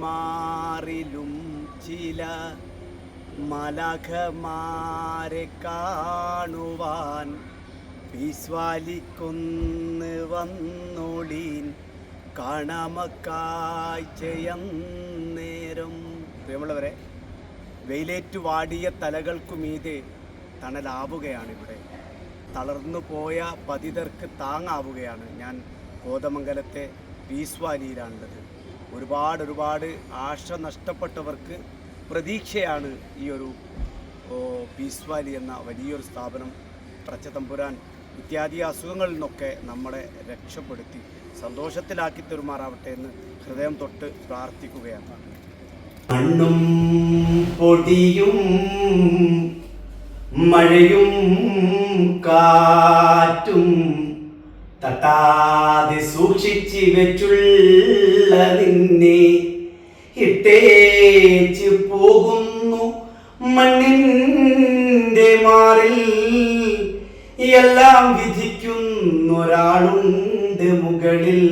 മാറിലും ചില മലഖമാരെ കാണുവാൻ പീസ്വാലിക്കൊന്ന് വന്നോളീൻ കാണാമക്കാഴ്ചയന്നേരം. പ്രിയമുള്ളവരെ വെയിലേറ്റു വാടിയ തലകൾക്കു മീതെ തണലാവുകയാണ് ഇവിടെ. തളർന്നു പോയ പതിതർക്ക് താങ്ങാവുകയാണ്. ഞാൻ കോതമംഗലത്തെ പീസ് വാലിയിലാണുള്ളത് ഒരുപാട് ഒരുപാട് ആശ നഷ്ടപ്പെട്ടവർക്ക് പ്രതീക്ഷയാണ് ഈ ഒരു പീസ് വാലി എന്ന വലിയൊരു സ്ഥാപനം പടച്ചതമ്പുരാൻ ഇത്യാദി അസുഖങ്ങളിൽ നിന്നൊക്കെ നമ്മളെ രക്ഷപ്പെടുത്തി സന്തോഷത്തിലാക്കി തെരുമാറാവട്ടെ എന്ന് ഹൃദയം തൊട്ട് പ്രാർത്ഥിക്കുകയാണ്. മണ്ണും പൊടിയും മഴയും കാറ്റും തട്ടാതെ സൂക്ഷിച്ച് വെച്ചുള്ള നിന്നെ ഇട്ടേച്ച് പോകുന്നു മണ്ണിന്റെ മാറിൽ. എല്ലാം വിധിക്കുന്നൊരാളുണ്ട് മുകളിൽ.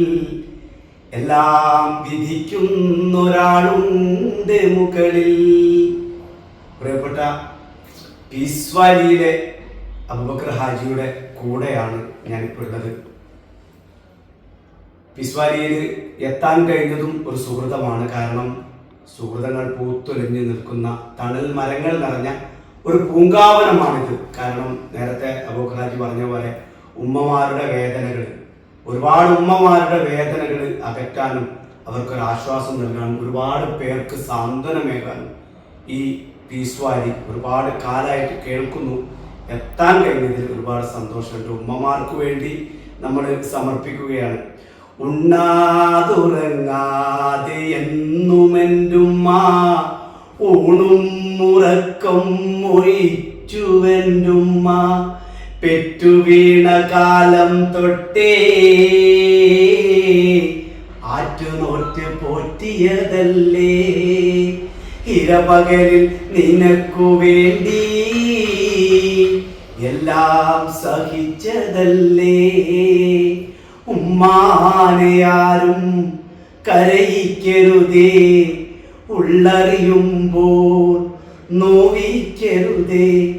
എല്ലാം വിധിക്കുന്നൊരാളുണ്ട് മുകളിൽ. പ്രിയപ്പെട്ട പീസ്വാലിയിലെ അബുബക്കർ ഹാജിയുടെ കൂടെയാണ് ഞാനിപ്പോൾ ഉള്ളത്. പീസ്വാലിയിൽ എത്താൻ കഴിഞ്ഞതും ഒരു സുഹൃതമാണ്. കാരണം സുഹൃതങ്ങൾ പൂത്തൊലിഞ്ഞു നിൽക്കുന്ന തണൽ മരങ്ങൾ നിറഞ്ഞ ഒരു പൂങ്കാവനമാണിത്. കാരണം നേരത്തെ ഹാജി പറഞ്ഞ പോലെ ഉമ്മമാരുടെ വേദനകൾ ഒരുപാട് ഉമ്മമാരുടെ വേദനകൾ അകറ്റാനും അവർക്കൊരു ആശ്വാസം നൽകാനും ഒരുപാട് പേർക്ക് സാന്ത്വനമേകാനും ഈ പീസ്വാരി ഒരുപാട് കാലമായിട്ട് കേൾക്കുന്നു. എത്താൻ കഴിഞ്ഞതിൽ ഒരുപാട് സന്തോഷമുണ്ട് ഉമ്മമാർക്ക് വേണ്ടി നമ്മൾ സമർപ്പിക്കുകയാണ്. ഉണ്ണാതുറങ്ങാതെ എന്നുമെന്റുമ്മ ഊണും മുറക്കം മൊഴിച്ചുവെന്റുമ്മ പെറ്റുവീണ കാലം തൊട്ടേ ആറ്റുനോറ്റ് പോറ്റിയതല്ലേ? ഇരപകലിൽ നിനക്കു വേണ്ടി എല്ലാം സഹിച്ചതല്ലേ? ഉമ്മാനെയാരും കരയിക്കരുതേ. ഉള്ളറിയുമ്പോൾ നോവിക്കരുതേ.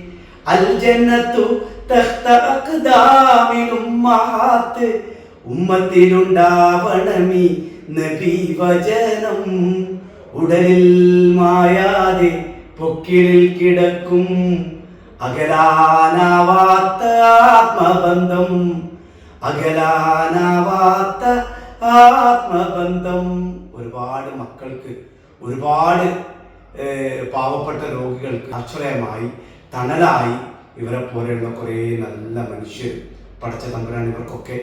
അൽജന്നത്തു തഹ്ത അഖ്ദാമിനും മഹാത്ത് ഉമ്മത്തിലുണ്ടാവണമി നബി വചനം. ഉടലിൽ മായാതെ പൊക്കിളിൽ കിടക്കും അകലാനാവാത്ത ആത്മബന്ധം. അകലാനാവാത്ത ആത്മബന്ധം ഒരുപാട് മക്കൾക്ക് ഒരുപാട് പാവപ്പെട്ട രോഗികൾക്ക് ആശ്രയമായി തണലായി ഇവരെ പോലെയുള്ള കുറേ നല്ല മനുഷ്യർ പഠിച്ച തമ്പുരാൻ ഇവർക്കൊക്കെ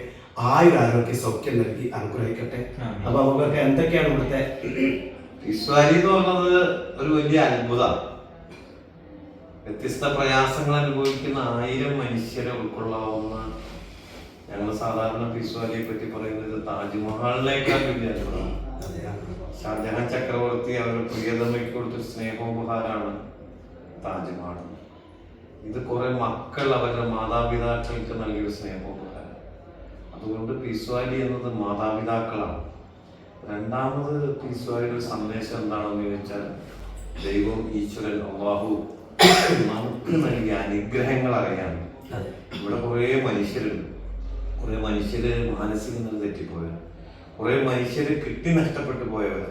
ആയുരാരോഗ്യ സൗഖ്യം നൽകി അനുഗ്രഹിക്കട്ടെ. അപ്പൊ അവർക്ക് എന്തൊക്കെയാണ് ഇവിടുത്തെ ഇസ്വാലി എന്ന് പറഞ്ഞത് ഒരു വലിയ അത്ഭുതമാണ്. വ്യത്യസ്ത പ്രയാസങ്ങൾ അനുഭവിക്കുന്ന ആയിരം മനുഷ്യരെ ഉൾക്കൊള്ളാവുന്ന ഞങ്ങൾ സാധാരണ പിസ്വാലിയെ പറ്റി പറയുന്നത് താജ്മഹലിനേക്കാൾ അത്ഭുതമാണ് ഷാജഹാൻ ചക്രവർത്തി അവരുടെ പ്രിയതമയ്ക്ക് കൊടുത്ത സ്നേഹോപഹാരമാണ് താജ്മഹൽ. ഇത് കുറെ മക്കൾ അവരുടെ മാതാപിതാക്കൾക്ക് നൽകിയ സ്നേഹോപഹാരം. അതുകൊണ്ട് പിസ്വാലി എന്നത് മാതാപിതാക്കളാണ്. രണ്ടാമത് പിസ്വാലിയുടെ സന്ദേശം എന്താണെന്ന് ചോദിച്ചാൽ ദൈവം ഈശ്വരൻ അള്ളാഹു നമുക്ക് നൽകിയ അനുഗ്രഹങ്ങൾ അറിയാൻ. ഇവിടെ കുറേ മനുഷ്യരുണ്ട്. കുറേ മനുഷ്യര് മാനസിക നില തെറ്റിപ്പോയവർ കുറേ മനുഷ്യര് കിട്ടി നഷ്ടപ്പെട്ടു പോയവർ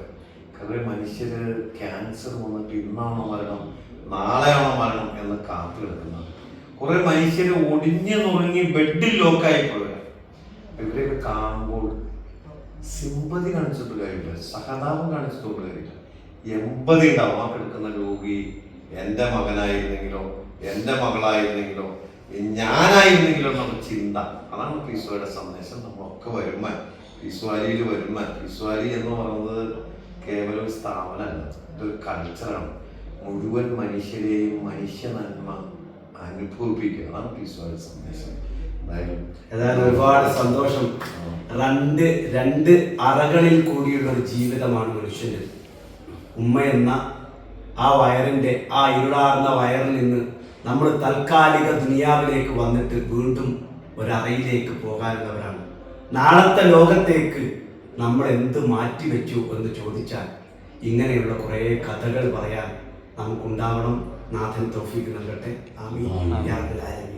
കുറേ മനുഷ്യര് ക്യാൻസർ വന്നിട്ട് ഇന്നാണോ മരണം നാളെയാണോ മരണം എന്ന് കാത്തു കിടക്കുന്നത് കുറേ മനുഷ്യര് ഒടിഞ്ഞു നുറങ്ങി ബെഡിൽ ലോക്കായി പോയവർ ഇവരെയൊക്കെ കാണുമ്പോൾ സിമ്പതി കാണിച്ചിട്ട് കാര്യമില്ല. സഹതാപം കാണിച്ചിട്ട് കാര്യമില്ല. എൺപതി ഉണ്ടാവും. ആ കിടക്കുന്ന രോഗി എന്റെ മകനായിരുന്നെങ്കിലോ എന്റെ മകളായിരുന്നെങ്കിലോ ഞാനായിരുന്നെങ്കിലോ എന്നുള്ള ചിന്ത. അതാണ് പീസ്വാലിയുടെ സന്ദേശം. നമ്മളൊക്കെ വരുമാൻ പീസ്വാലിയിൽ വരുമാൻ പീസ്വാലി എന്ന് പറയുന്നത് കേവലം ഒരു സ്ഥാപനമല്ല ഇതൊരു കൾച്ചറാണ് മുഴുവൻ മനുഷ്യരെയും മനുഷ്യ നന്മ അനുഭവിപ്പിക്കുക. അതാണ് പീസ്വാലിയുടെ സന്ദേശം. എന്തായാലും ഏതായാലും ഒരുപാട് സന്തോഷം. രണ്ട് രണ്ട് അറകളിൽ കൂടിയുള്ള ഒരു ജീവിതമാണ് മനുഷ്യന് ഉമ്മ എന്ന ആ വയറിന്റെ ആ ഇരുളാർന്ന വയറിൽ നിന്ന് നമ്മൾ താൽക്കാലിക ദുനിയാവിലേക്ക് വന്നിട്ട് വീണ്ടും ഒരറയിലേക്ക് പോകാനുള്ളവരാണ്. നാളത്തെ ലോകത്തേക്ക് നമ്മൾ എന്ത് മാറ്റി വെച്ചു എന്ന് ചോദിച്ചാൽ ഇങ്ങനെയുള്ള കുറേ കഥകൾ പറയാൻ നമുക്കുണ്ടാവണം. നാഥൻ തോഫിക്ക് നൽകട്ടെ. ആമീൻ.